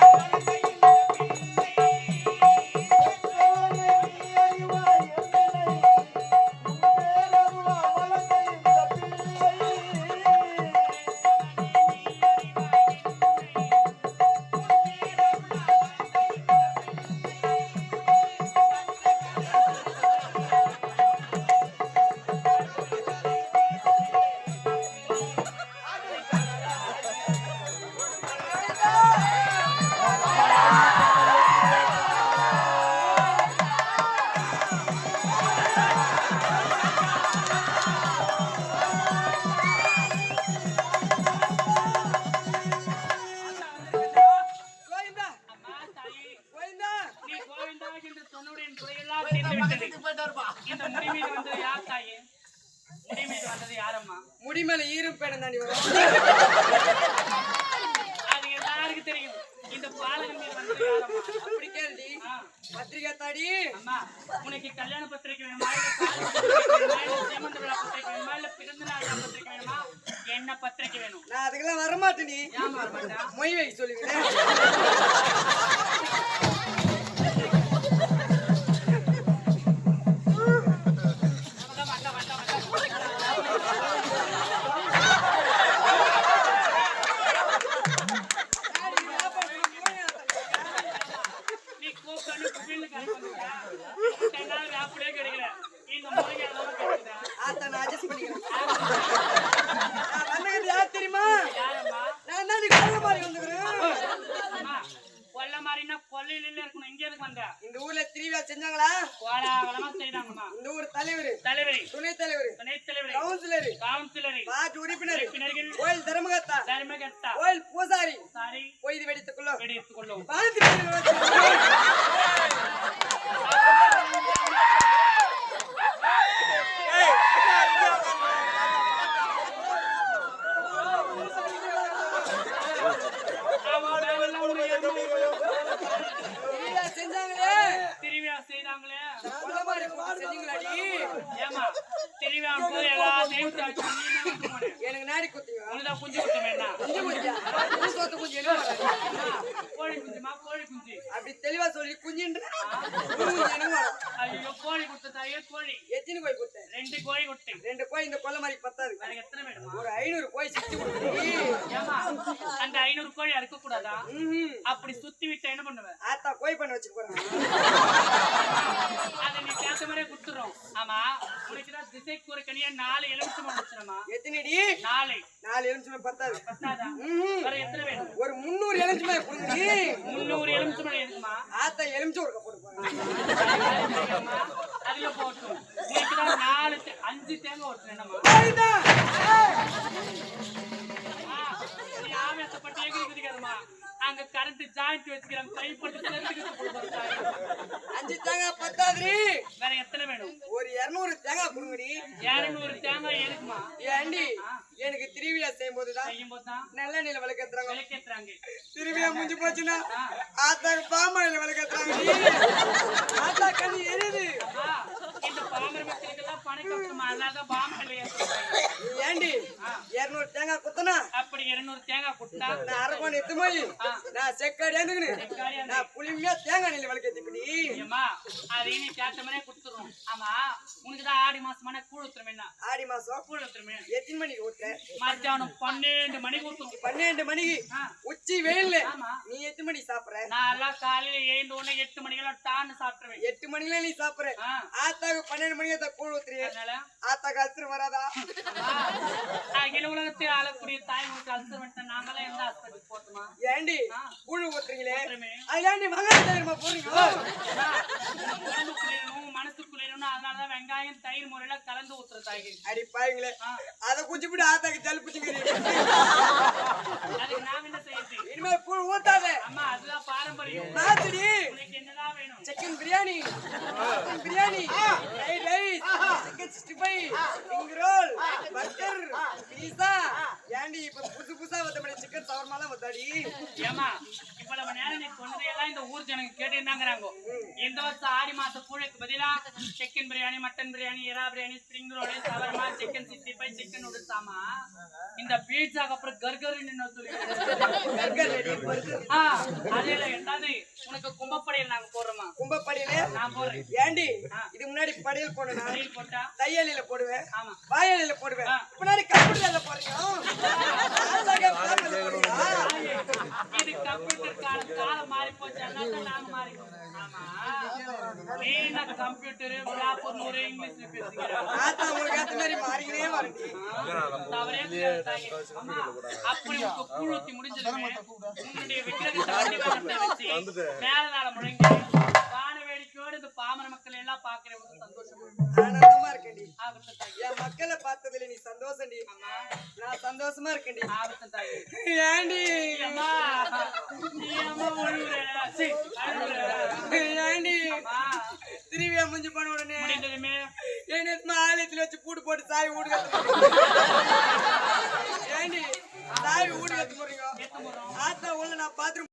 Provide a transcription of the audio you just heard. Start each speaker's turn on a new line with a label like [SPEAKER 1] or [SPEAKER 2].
[SPEAKER 1] Thank you. விட்டது இந்த வந்தது யார் தாயே? முடி மீது வந்தது யாரம்மா?
[SPEAKER 2] முடி மேல ஈரும் பேடம் தாண்டி வரும்.
[SPEAKER 1] அது எல்லாருக்கும் தெரியும். இந்த பாலகன் மீது வந்தது யாரம்மா?
[SPEAKER 2] அப்படி கேள்வி
[SPEAKER 1] ஆ,
[SPEAKER 2] பத்திரிகை தாடி.
[SPEAKER 1] அம்மா உனக்கு கல்யாண பத்திரிக்கை வேணுமா? பத்திரிக்கை வேணுமா? இல்ல சீமந்த விழா பத்திரிக்கை வேணுமா? இல்ல பிறந்த நாள் பத்திரிக்கை வேணுமா? என்ன பத்திரிக்கை வேணும்?
[SPEAKER 2] நான் அதுக்கெல்லாம் வரமாட்டேன் நீ
[SPEAKER 1] ஏன் வரமாட்டா?
[SPEAKER 2] மொய் வைக்க சொல்லுவீங்க
[SPEAKER 1] இந்த
[SPEAKER 2] ஊர்ல திருவிழா செஞ்சாங்களா?
[SPEAKER 1] கோலாகலமா செய்யறாங்கம்மா.
[SPEAKER 2] இந்த ஊர் தலைவர்.
[SPEAKER 1] தலைவரி.
[SPEAKER 2] துணைத் தலைவர்.
[SPEAKER 1] துணைத் தலைவரி.
[SPEAKER 2] கவுன்சிலர்.
[SPEAKER 1] கவுன்சிலரி.
[SPEAKER 2] பாட்டு உறுப்பினர். கோயில் தர்மகர்த்தா.
[SPEAKER 1] தர்மகர்த்தா.
[SPEAKER 2] கோயில் பூசாரி.
[SPEAKER 1] சாரி
[SPEAKER 2] பொய்து வெடித்துக்குள்ள
[SPEAKER 1] வெடித்துக் கொள்ளும்.
[SPEAKER 2] பாதி
[SPEAKER 1] அவன் மேலெல்லாம் உனக்கு என்ன
[SPEAKER 2] திருவிழா செஞ்சாங்களே
[SPEAKER 1] திருவிழா செய்தாங்களே
[SPEAKER 2] கொல்ல மாதிரி கூப்பிட்டு செஞ்சீங்களாடி
[SPEAKER 1] ஏமா திருவிழா போது எல்லாத்தையும் சாப்பிட்டு நீ என்ன விட்டு போன?
[SPEAKER 2] எனக்கு நாடி குத்துங்க
[SPEAKER 1] உனதான் குஞ்சு குத்து வேணாம்
[SPEAKER 2] குஞ்சு குஞ்சா குஞ்சு சோத்து குஞ்சு என்ன வராது?
[SPEAKER 1] கோழி குஞ்சுமா கோழி குஞ்சு.
[SPEAKER 2] அப்படி தெளிவா சொல்லி குஞ்சுன்ற?
[SPEAKER 1] ஐயோ கோழி கொடுத்த தாயே கோழி.
[SPEAKER 2] எத்தனை கோழி கொடுத்தேன்
[SPEAKER 1] ரெண்டு கோழி கொடுத்தேன்
[SPEAKER 2] ரெண்டு கோழி இந்த கொல்ல மாதிரி பத்தாது.
[SPEAKER 1] எனக்கு எத்தனை வேணுமா?
[SPEAKER 2] ஒரு ஐநூறு கோழி சிக்ஸ்டி கொடுத்து
[SPEAKER 1] அந்த ஐநூறு கோழி அறுக்க கூடாதா. அப்படி சுத்தி விட்டா என்ன பண்ணுவ?
[SPEAKER 2] ஆத்தா கோழி பண்ண வச்சுட்டு போறேன்
[SPEAKER 1] அதை நீ கேட்ட மாதிரியே குடுத்துறோம் ஆமா உனக்கு தான் திசைக்கு ஒரு கனியா நாலு எலுமிச்சம் வச்சிருமா
[SPEAKER 2] எத்தனைடி?
[SPEAKER 1] நாளை
[SPEAKER 2] நாலு எலுமிச்சமே பத்தாது.
[SPEAKER 1] பத்தாதா. வேற எத்தனை வேணும்?
[SPEAKER 2] ஒரு முந்நூறு எலுமிச்சமே கொடுங்கடி.
[SPEAKER 1] முந்நூறு எலுமிச்சம் இருக்குமா
[SPEAKER 2] ஆத்தா எலுமிச்சம் ஒரு போறேன்
[SPEAKER 1] அதுல போட்டும் உனக்கு தான் நாலு அஞ்சு தேங்காய் ஓட்டுறேன்மா
[SPEAKER 2] கோழிதா.
[SPEAKER 1] கைப்பட்டு
[SPEAKER 2] அஞ்சு தேங்காய் பத்தாதுடி.
[SPEAKER 1] வேற எத்தனை வேணும்?
[SPEAKER 2] ஒரு இருநூறு தேங்காய் கொடுங்கடி.
[SPEAKER 1] இரநூறு தேங்காய்
[SPEAKER 2] ஏண்டி எனக்கு திருவிழா செய்யும் போதுதான் நல்ல நில விளக்கத்துறாங்க. திருவிழா முடிஞ்சு போச்சுன்னா ஆத்தாக்கு பாமாயில விளக்கத்துறாங்க. ஆத்தா கண்ணு எரியுது. ஏண்டி இருநூறு தேங்காய் குத்தனா
[SPEAKER 1] அப்படி இருநூறு தேங்காய் கொடுத்தா?
[SPEAKER 2] நான் அரக்கோணம் எத்து போய் நான் செக்காடி நான் புளிமையா தேங்காய் நெல் விளக்கத்துப்படி
[SPEAKER 1] ஏம்மா அதை நீ கேட்ட மாதிரியே கொடுத்துருவோம் ஆமா உனக்கு தான் ஆடி மாசமான கூழ் ஊத்துறமே என்ன?
[SPEAKER 2] ஆடி மாசம்.
[SPEAKER 1] கூழ் ஊத்துறமே
[SPEAKER 2] எத்தனை மணிக்கு ஊட்ட
[SPEAKER 1] மத்தியானம் பன்னெண்டு மணிக்கு ஊத்தும்
[SPEAKER 2] பன்னெண்டு மணிக்கு. உச்சி வெயில்ல. நீ எத்தனை மணிக்கு சாப்பிடுற?
[SPEAKER 1] நான் எல்லாம் காலையில எழுந்த உடனே எட்டு மணிக்கெல்லாம் டான்னு சாப்பிட்டுருவேன்.
[SPEAKER 2] எட்டு மணில நீ சாப்பிடுற? ஆத்தாக்கு பன்னெண்டு மணிக்கு கூழ் ஊத்துறிய.
[SPEAKER 1] அதனால?
[SPEAKER 2] ஆத்தாக்கு அசுரம் வராதா?
[SPEAKER 1] அகில உலகத்தில் ஆளக்கூடிய தாய்மொழிக்கு அல்சர் வந்துட்டு நாங்களாம் எந்த ஹாஸ்பிட்டலுக்கு போட்டுமா
[SPEAKER 2] ஏண்டி. கூழ் ஊத்துறீங்களே?
[SPEAKER 1] ஊத்துறமே.
[SPEAKER 2] அது ஏண்டி வெங்காயம் தெரியுமா போறீங்க
[SPEAKER 1] உடம்பு குளிரணும் மனசு குளிரணும் அதனாலதான் வெங்காயம் தயிர் முறையில கலந்து ஊத்துற தாய்க்கு.
[SPEAKER 2] அடி பாருங்களே. அத குச்சிப்பிட்டு ஆத்தாக்கு ஜல் பிடிச்சிக்கிறீங்க.
[SPEAKER 1] அதுக்கு நான் என்ன
[SPEAKER 2] இனிமே கூழ் ஊத்தாத.
[SPEAKER 1] அம்மா அதுதான் பாரம்பரியம்.
[SPEAKER 2] நாத்துடி
[SPEAKER 1] உனக்கு என்னதான் வேணும்?
[SPEAKER 2] Chicken biryani chicken biryani fried rice chicken sixty five roll burger pizza ஏண்டி இப்ப புதுசு புதுசா வந்த மாதிரி சிக்கன் சவர்மாலாம் வந்தாடி.
[SPEAKER 1] ஏமா இவ்வளவு நேரம் நீ சொன்னதையெல்லாம் இந்த ஊர் ஜனங்க கேட்டுருந்தாங்கிறாங்க. இந்த வருஷம் ஆடி மாசம் கூழைக்கு பதிலா சிக்கன் பிரியாணி மட்டன் பிரியாணி எறா biryani spring roll shawarma chicken sixty five chicken நூடுல்ஸாமா இந்த பீட்சாக்கு அப்புறம் கர்கர் சொல்லி
[SPEAKER 2] கற்கர் ரெடி பர்கர்
[SPEAKER 1] ஆ, அதே ரெண்டாவது உனக்கு கும்பப்படையில் நாங்க போடுறோமா?
[SPEAKER 2] கும்பப்படியில?
[SPEAKER 1] நான் போடுறேன்.
[SPEAKER 2] ஏண்டி? இது முன்னாடி படையல் போடணும். தையலில போடுவேன்.
[SPEAKER 1] ஆமா.
[SPEAKER 2] வாயலில போடுவேன். முன்னாடி பேப்பர்ல போடுறீங்க.
[SPEAKER 1] இது கம்ப்யூட்டர் காலம் காலம் மாறி போச்சு. அதனால நாங்க மாறி. ஆமா. மெயினா கம்ப்யூட்டர் விழாப்பூர் நூறு இங்கிலீஷ்ல. அம்மா, அப்படி உங்க கூழ் ஊத்தி முடிஞ்சதுமே, உங்களுடைய விக்கிரகத்தை வச்சு, மேலதாள முழங்கி, வான வேடிக்கையோடு இந்த பாமர மக்கள் எல்லாம் பார்க்கிறவங்க சந்தோஷமா
[SPEAKER 2] ஆனந்தமா இருக்கண்டி மக்களை பார்த்ததுல நீ சந்தோஷம்டி.
[SPEAKER 1] அம்மா,
[SPEAKER 2] நான் சந்தோஷமா
[SPEAKER 1] தாயே.
[SPEAKER 2] ஏண்டி
[SPEAKER 1] அம்மா, நீ அம்மா ஒழுகுற. சீ, அழுகுற.
[SPEAKER 2] ஏண்டி திருவியா முடிஞ்சு போன உடனே என்ன ஆலயத்துல வச்சு பூட்டு போட்டு சாய் வீடு ஏண்டி சாய் வீடு கத்து போறீங்க ஆத்தா உள்ள நான் பாத்ரூம்